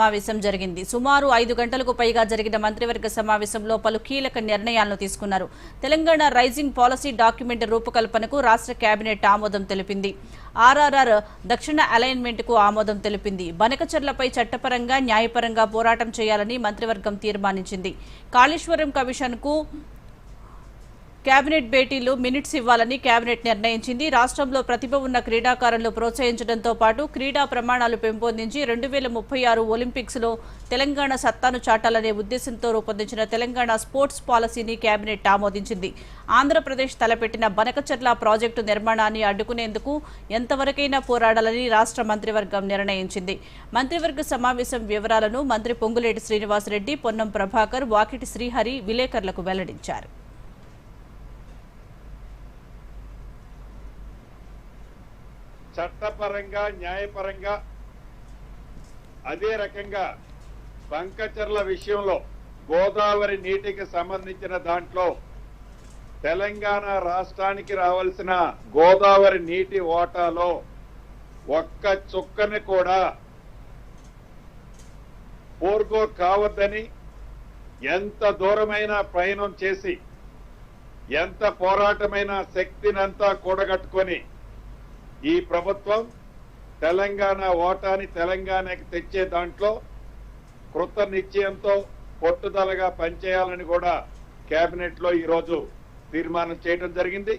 సమావేశం జరిగింది. సుమారు ఐదు గంటలకు పైగా జరిగిన మంత్రివర్గ సమావేశంలో పలు కీలక నిర్ణయాలను తీసుకున్నారు. తెలంగాణ రైజింగ్ పాలసీ డాక్యుమెంట్ రూపకల్పనకు రాష్ట్ర కేబినెట్ ఆమోదం తెలిపింది. ఆర్ఆర్ఆర్ దక్షిణ అలైన్మెంట్కు ఆమోదం తెలిపింది. బనకచర్లపై చట్టపరంగా న్యాయపరంగా పోరాటం చేయాలని మంత్రివర్గం తీర్మానించింది. కాళేశ్వరం కమిషన్కు కేబినెట్ భేటీలు మినిట్స్ ఇవ్వాలని కేబినెట్ నిర్ణయించింది. రాష్ట్రంలో ప్రతిభ ఉన్న క్రీడాకారులను ప్రోత్సహించడంతో పాటు క్రీడా ప్రమాణాలు పెంపొందించి రెండు వేల ముప్పై ఆరు ఒలింపిక్స్లో తెలంగాణ సత్తాను చాటాలనే ఉద్దేశంతో రూపొందించిన తెలంగాణ స్పోర్ట్స్ పాలసీని కేబినెట్ ఆమోదించింది. ఆంధ్రప్రదేశ్ తలపెట్టిన బనకచర్ల ప్రాజెక్టు నిర్మాణాన్ని అడ్డుకునేందుకు ఎంతవరకైనా పోరాడాలని రాష్ట్ర మంత్రివర్గం నిర్ణయించింది. మంత్రివర్గ సమావేశం వివరాలను మంత్రి పొంగులేటి శ్రీనివాసరెడ్డి పొన్నం ప్రభాకర్ వాకిటి శ్రీహరి విలేకరులకు వెల్లడించారు. చట్టపరంగా న్యాయపరంగా అదే రకంగా బంకచర్ల విషయంలో గోదావరి నీటికి సంబంధించిన దాంట్లో తెలంగాణ రాష్ట్రానికి రావాల్సిన గోదావరి నీటి ఓటాలో ఒక్క చుక్కని కూడా పోర్గో కావద్దని ఎంత దూరమైన ప్రయాణం చేసి ఎంత పోరాటమైన శక్తినంతా కూడగట్టుకొని ఈ ప్రభుత్వం తెలంగాణ ఓటాని తెలంగాణకి తెచ్చే దాంట్లో కృత నిశ్చయంతో పట్టుదలగా పనిచేయాలని కూడా కేబినెట్లో ఈరోజు తీర్మానం చేయడం జరిగింది.